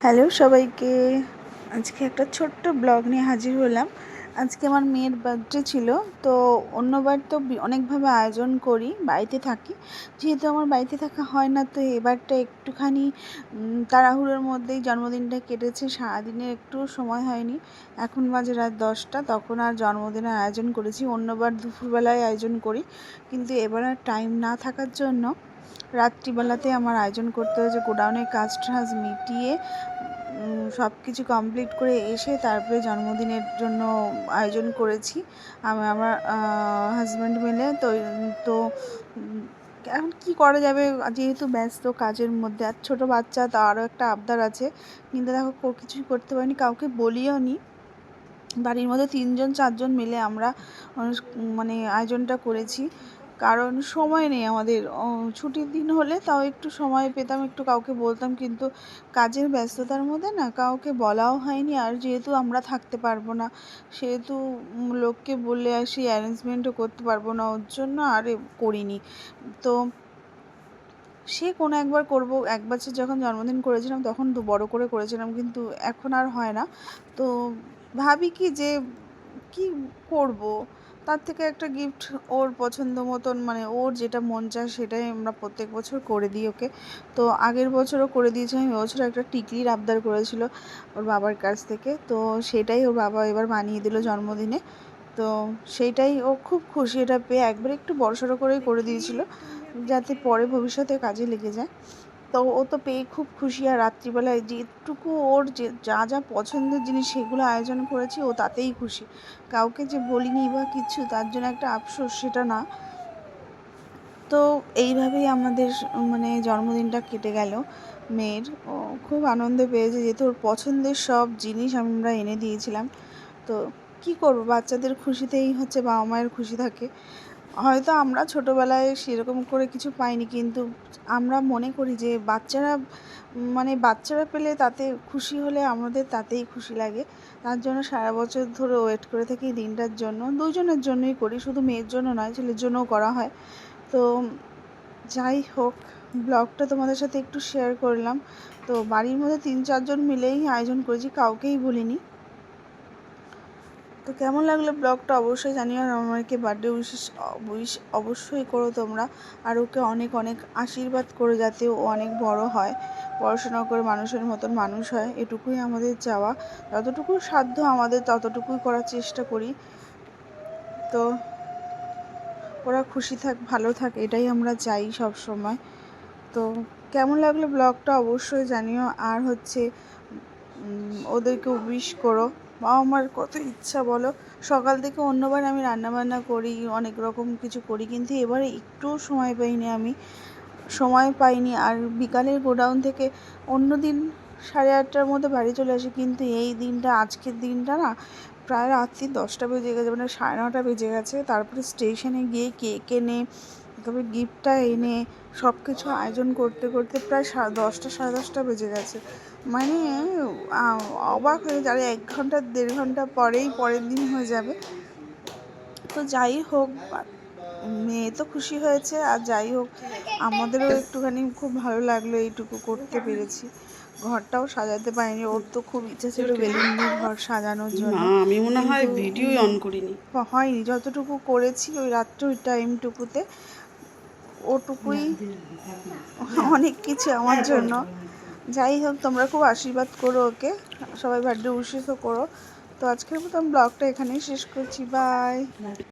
Hello সবাইকে। আজকে একটা ছোট্ট ব্লগ নিয়ে হাজির হলাম। আজকে আমার মেয়ের বার্থডে ছিল, তো অন্যবার তো অনেকভাবে আয়োজন করি, বাড়িতে থাকি। যেহেতু আমার বাড়িতে থাকা হয় না, তো এবারটা একটুখানি তাড়াহুড়োর মধ্যেই জন্মদিনটা কেটেছে সারাদিনের একটু সময় হয়নি। এখন বাজে রাত দশটা, তখন আর জন্মদিনের আয়োজন করেছি, অন্যবার দুপুরবেলায় আয়োজন করি। কিন্তু এবার আর টাইম না থাকার জন্য, রাত্রিবেলাতে আমার আয়োজন করতে হয়েছে, গোডাউনের কাজ টাজ মিটিয়ে সব কিছু কমপ্লিট করে এসে তারপরে জন্মদিনের জন্য আয়োজন করেছি। আমি আমার হাজব্যান্ড মিলে। তো তো এখন কী করা যাবে? যেহেতু ব্যস্ত কাজের মধ্যে, আর ছোটো বাচ্চা তারও একটা আবদার আছে। কিন্তু দেখো কিছুই করতে পারিনি, কাউকে বলিও নি। বাড়ির মধ্যে তিনজন, চারজন মিলে আমরা মানে আয়োজনটা করেছি। কারণ সময় নেই আমাদের। ছুটির দিন হলে তাও একটু সময় পেতাম, একটু কাউকে বলতাম, কিন্তু কাজের ব্যস্ততার মধ্যে না কাউকে বলাও হয়নি। আর যেহেতু আমরা থাকতে পারব না, সেহেতু লোককে বলে আর সেই অ্যারেঞ্জমেন্টও করতে পারব না, ওর জন্য আর করিনি। তো সে কোনো একবার করব, এক বছর যখন জন্মদিন করেছিলাম তখন দু বড় করে করেছিলাম, কিন্তু এখন আর হয় না। তো ভাবি কি যে কি করব? তার থেকে একটা গিফট ওর পছন্দ মতন মানে ওর যেটা মন চায় সেটাই আমরা প্রত্যেক বছর করে দিই ওকে। তো আগের বছরও করে দিয়েছিলাম এবছর একটা টিকলির আবদার করেছিল ওর বাবার কাছ থেকে। তো সেটাই ওর বাবা এবার বানিয়ে দিল জন্মদিনে। তো সেইটাই ও খুব খুশি এটা পেয়ে, একবার একটু বড়সড় করেই করে দিয়েছিল, যাতে পরে ভবিষ্যতে কাজে লেগে যায়। তো ও তো পেয়ে খুব খুশি। আর রাত্রিবেলায় যেটুকু ওর যে যা যা পছন্দের জিনিস সেগুলো আয়োজন করেছি, ও তাতেই খুশি। কাউকে যে বলিনি বা কিছু, তার জন্য একটা আফসোস, সেটা না। তো এইভাবেই আমাদের মানে জন্মদিনটা কেটে গেল। মেয়ের, ও খুব আনন্দ পেয়েছে, যেহেতু ওর পছন্দের সব জিনিস আমরা এনে দিয়েছিলাম। তো কি করব? বাচ্চাদের খুশিতেই হচ্ছে বাবা মায়ের খুশি থাকে। হয়তো আমরা ছোটোবেলায় সেরকম করে কিছু পাইনি, কিন্তু আমরা মনে করি যে বাচ্চারা মানে বাচ্চারা পেলে তাতে খুশি হলে আমাদের তাতেই খুশি লাগে। তার জন্য সারা বছর ধরে ওয়েট করে থাকি দিনটার জন্য। দুজনের জন্যই করি, শুধু মেয়ের জন্য নয়, ছেলের জন্যও করা হয়। তো যাই হোক, ব্লগটা তোমাদের সাথে একটু শেয়ার করলাম। তো বাড়ির মধ্যে তিন চারজন মিলেই আয়োজন করেছি, কাউকেই বলিনি তো কেমন লাগল ব্লগটা অবশ্যই জানিও আর আমাকে বার্থডে উইশ উইশ অবশ্যই করো তোমরা। আর ওকে অনেক অনেক আশীর্বাদ করো যাতে ও অনেক বড় হয়, পড়াশোনা করে মানুষের মতন মানুষ হয়, এটুকুই আমাদের চাওয়া। যতটুকু সাধ্য আমাদের ততটুকুই করার চেষ্টা করি। তো ওরা খুশি থাক, ভালো থাক, এটাই আমরা চাই সব সময় তো কেমন লাগল ব্লগটা অবশ্যই জানিও। আর হচ্ছে ওদেরকে উইশ করো। বাবা আমার কত ইচ্ছা বলো। সকাল থেকে অন্যবার আমি রান্নাবান্না করি, অনেক রকম কিছু করি, কিন্তু এবারে একটুও সময় পাইনি আমি। সময় পাইনি আর বিকালের গোডাউন থেকে অন্য দিন সাড়ে আটটার মধ্যে বাড়ি চলে আসি, কিন্তু এই দিনটা, আজকের দিনটা না, প্রায় রাত্রি দশটা বেজে গেছে মানে সাড়ে নটা বেজে গেছে। তারপরে স্টেশনে গিয়ে কেক এনে তারপরে গিফটটা এনে সব কিছু আয়োজন করতে করতে প্রায় সাড়ে দশটা সাড়ে দশটা বেজে গেছে। মানে অবাক হয়ে যাবে এক ঘণ্টা দেড় ঘণ্টা পরেই পরের দিন হয়ে যাবে। তো যাই হোক মেয়ে তো খুশি হয়েছে আর যাই হোক আমাদেরও একটুখানি খুব ভালো লাগল এইটুকু করতে পেরেছি। ঘরটাও সাজাতে পারিনি ওর তো খুব ইচ্ছা ছিল বেলুন দিয়ে ঘর সাজানোর জন্য। আমি মনে হয় ভিডিও অন করিনি। হয়নি যতটুকু করেছি ওই রাত্রে ওই টাইমটুকুতে ওটুকুই অনেক কিছু আমার জন্য। যাই হোক, তোমরা খুব আশীর্বাদ করো ওকে। সবাই বার্থডে উৎসিত করো। তো আজকের মতন ব্লগটা এখানেই শেষ করছি। বাই।